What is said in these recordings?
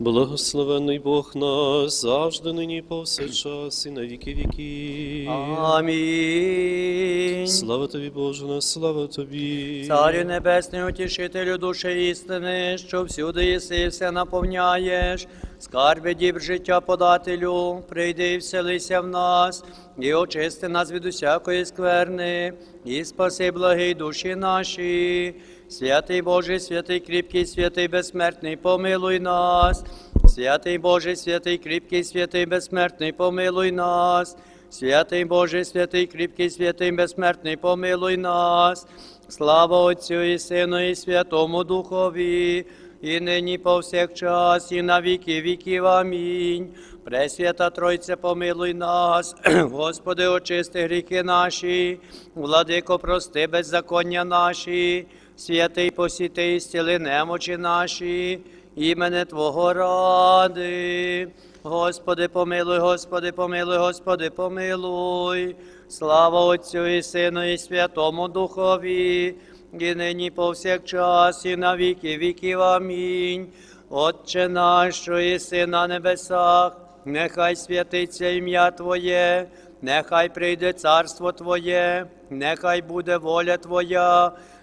Благословенний Бог нас завжди нині повсякчас і на віки віків. Амінь. Слава тобі, Боже, на слава тобі. Царю небесний, утішителю душі істини, що всюди єси і все наповняєш, скарби діб життя подателю, прийди і вселися в нас, і очисти нас від усякої скверни, і спаси благий душі наші. Святий Боже, святий кріпкий, святий безсмертний, помилуй нас. Святий Боже, святий кріпкий, святий безсмертний, помилуй нас. Святий Боже, святий кріпкий, святий безсмертний, помилуй нас. Слава Отцю і Сину, і Святому Духові, і нині повсякчас, і на віки віків. Амінь. Пресвята Тройце, помилуй нас, Господи, очисти гріхи наші, владико, прости беззаконня наші, святий посіти і стіли немочі наші, імене Твого ради. Господи, помилуй, Господи, помилуй, Господи, помилуй. Слава Отцю і Сину, і Святому Духові, і нині повсякчас, і на віки віків. Амінь. Отче наш, що єси на небесах, нехай святиться ім'я Твоє, нехай прийде царство Твоє, нехай буде воля Твоя,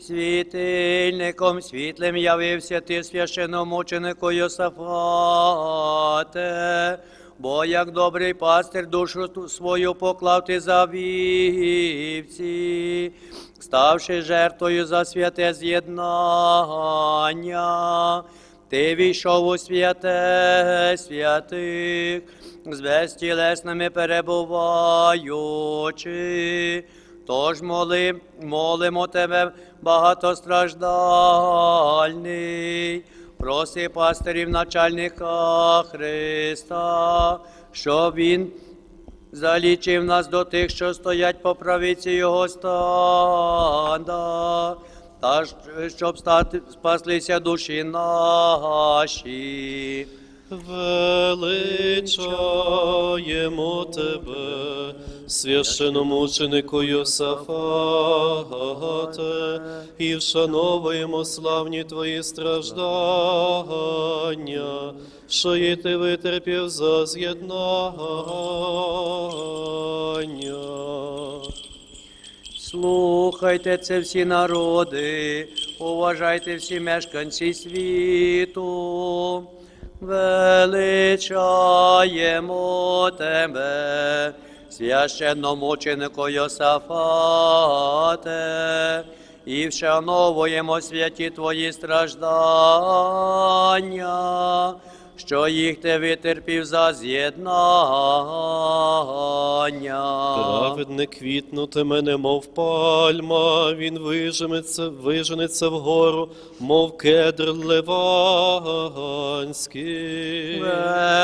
Світильником світлим явився ти священомученику Йосафате, бо як добрий пастир душу свою поклав ти за вівці, ставши жертвою за святе з'єднання. Ти війшов у святе святих, з безтілесними перебуваючи. Тож моли, молимо тебе, багатостраждальний, проси пастирів начальника Христа, щоб він залічив нас до тих, що стоять по правиці Його стада, та щоб спаслися душі наші. Величаємо тебе, священомученику Йосафате, і вшановуємо славні твої страждання, що і ти витерпів за з'єднання. Слухайте це всі народи, уважайте всі мешканці світу, величаємо тебе, священномученику Йосафате, і вшановуємо святі твої страждання, що їх ти витерпів за з'єднання. Праведне квітнутиме, немов пальма, він виженеться, виженеться вгору, мов кедр ливанський.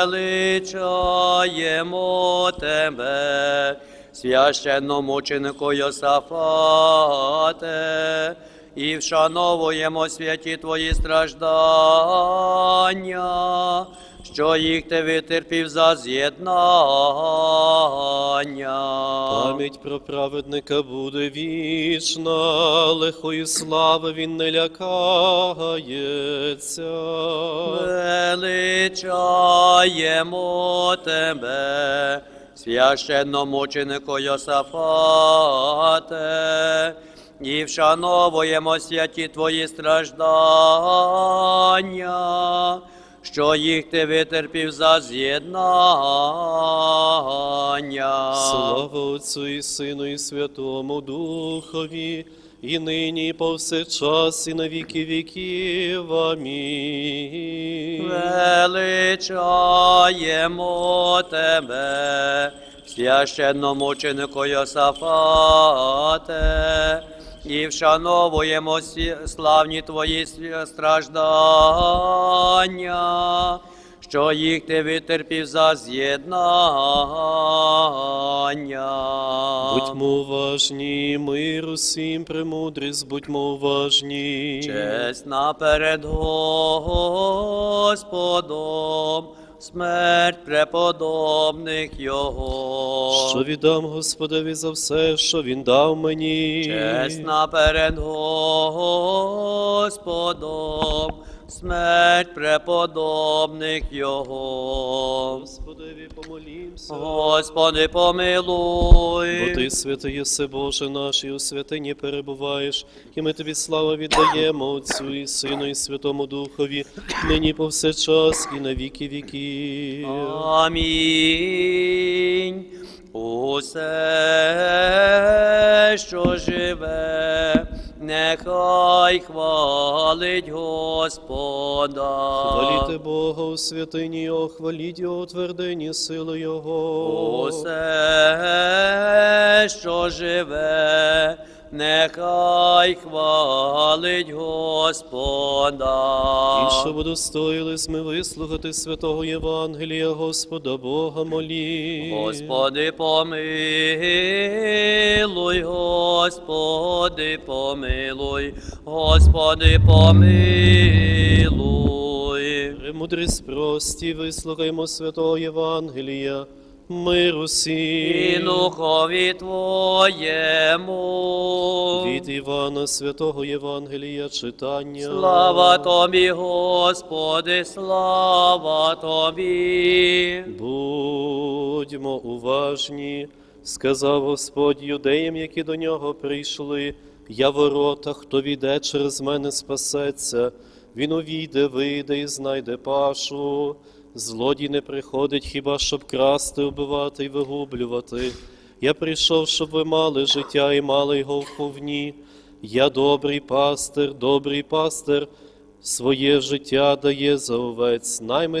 Величаємо тебе, священномученику Йосафате, і вшановуємо святі твої страждання, що їх ти витерпів за з'єднання. Пам'ять про праведника буде вічна, лихої слави він не лякається. Величаємо тебе, священномученику Йосафате, і вшановуємо святі твої страждання, що їх ти витерпів за з'єднання. Слава Отцю і Сину, і Святому Духові, і нині, і повсякчас, і на віки віків. Амінь. Величаємо тебе, священномученику Йосафате, і вшановуємо славні твої страждання, що їх ти витерпів за з'єднання. Будьмо уважні, мир усім, премудрість, будьмо уважні. Чесна перед Господом, смерть преподобних Його. Що віддам Господові за все, що він дав мені. Чесна перед Господом, смерть преподобних Його. Господеві помолімся. Господи, помилуй. Бо ти святий єси, Боже наш, і у святині перебуваєш, і ми тобі славу віддаємо Отцю і Сину, і Святому Духові, нині повсякчас і на віки віків. Амінь. Усе, що живе, нехай хвалить Господа. Хваліте Бога у святині Його, хваліть Його у твердині сили Його. Усе, що живе, нехай хвалить Господа. І щоб удостоїлись ми вислухати святого Євангелія Господа Бога молі. Господи, помилуй, Господи, помилуй, Господи, помилуй. Премудрість прості, вислухаймо святого Євангелія, мир І усім. Твоєму. Від Івана святого Євангелія читання. Слава Тобі, Господи, слава Тобі. Будьмо уважні, сказав Господь юдеям, які до нього прийшли. Я ворота, хто війде через мене спасеться. Він увійде, вийде і знайде пашу. Злодій не приходить хіба щоб красти, убивати і вигублювати. Я прийшов, щоб ви мали життя і мали його в повні. Я добрий пастир, добрий пастир, своє життя дає за овець. Найми